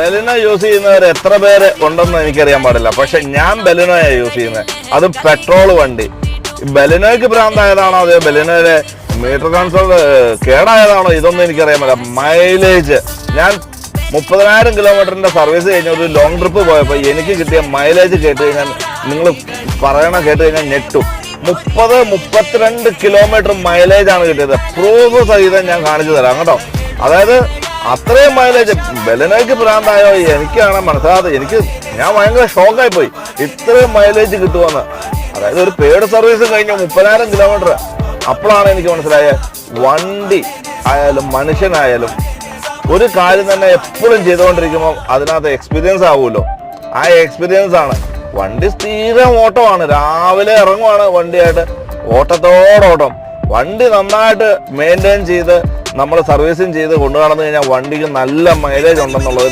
Baleno use ചെയ്യുന്നവർ എത്ര പേര് ഉണ്ടെന്ന് എനിക്കറിയാൻ പാടില്ല. പക്ഷെ ഞാൻ ബലിനോയാണ് യൂസ് ചെയ്യുന്നത് അത് പെട്രോൾ വണ്ടി. ബലിനോയ്ക്ക് ഭ്രാന്തായതാണോ അതോ ബലിനോയിലെ മീറ്റർ കൺസോൾ കേടായതാണോ? ഇതൊന്നും എനിക്കറിയാൻ പറ്റില്ല മൈലേജ്. ഞാൻ മുപ്പതിനായിരം കിലോമീറ്ററിന്റെ സർവീസ് കഴിഞ്ഞ ഒരു ലോങ് ട്രിപ്പ് പോയപ്പോൾ എനിക്ക് കിട്ടിയ മൈലേജ് കേട്ട് കഴിഞ്ഞാൽ നിങ്ങൾ പറയണ കേട്ട് കഴിഞ്ഞാൽ ഞെട്ടും. മുപ്പത് മുപ്പത്തിരണ്ട് കിലോമീറ്റർ മൈലേജാണ് കിട്ടിയത്. പ്രൂഫ് സഹിതം ഞാൻ കാണിച്ചു തരാം കേട്ടോ. അതായത് അത്രയും മൈലേജ് ബലനയ്ക്ക് ഭ്രാന്തായോ എനിക്കാണ് മനസ്സിലാകാതെ എനിക്ക് ഞാൻ ഭയങ്കര ഷോക്കായി പോയി ഇത്രയും മൈലേജ് കിട്ടുമെന്ന് അതായത് ഒരു പേഡ് സർവീസ് കഴിഞ്ഞ മുപ്പതിനായിരം കിലോമീറ്റർ അപ്പോഴാണ് എനിക്ക് മനസ്സിലായത് വണ്ടി ആയാലും മനുഷ്യനായാലും ഒരു കാര്യം തന്നെ എപ്പോഴും ചെയ്തുകൊണ്ടിരിക്കുമ്പോൾ അതിനകത്ത് എക്സ്പീരിയൻസ് ആവുമല്ലോ. ആ എക്സ്പീരിയൻസ് ആണ്. വണ്ടി സ്ഥിരം ഓട്ടമാണ്. രാവിലെ ഇറങ്ങുവാണ് വണ്ടിയായിട്ട്. ഓട്ടത്തോടോട്ടം വണ്ടി നന്നായിട്ട് മെയിന്റെയിൻ ചെയ്ത് നമ്മൾ സർവീസിങ് ചെയ്ത് കൊണ്ടു നടന്നു കഴിഞ്ഞാൽ വണ്ടിക്ക് നല്ല മൈലേജ് ഉണ്ടെന്നുള്ളത്